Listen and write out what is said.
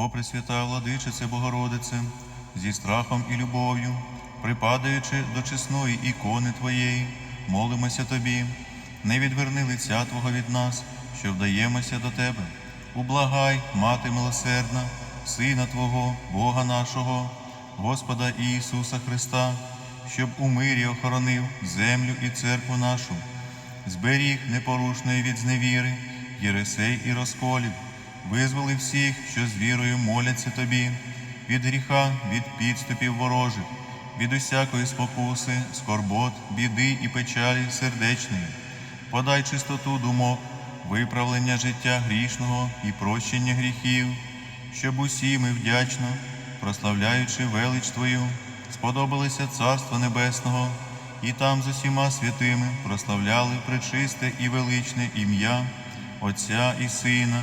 О Пресвята владичице Богородице, зі страхом і любов'ю, припадаючи до чесної ікони Твоєї, молимося Тобі, не відверни лиця Твого від нас, що вдаємося до Тебе. Ублагай, Мати милосердна, Сина Твого, Бога нашого, Господа Ісуса Христа, щоб у мирі охоронив землю і церкву нашу, зберіг непорушної від зневіри, єресей і розколів, визволи всіх, що з вірою моляться тобі, від гріха, від підступів ворожих, від усякої спокуси, скорбот, біди і печалі сердечної. Подай чистоту думок, виправлення життя грішного і прощення гріхів, щоб усі ми вдячно, прославляючи велич Твою, сподобалися Царства Небесного, і там з усіма святими прославляли пречисте і величне ім'я Отця і Сина,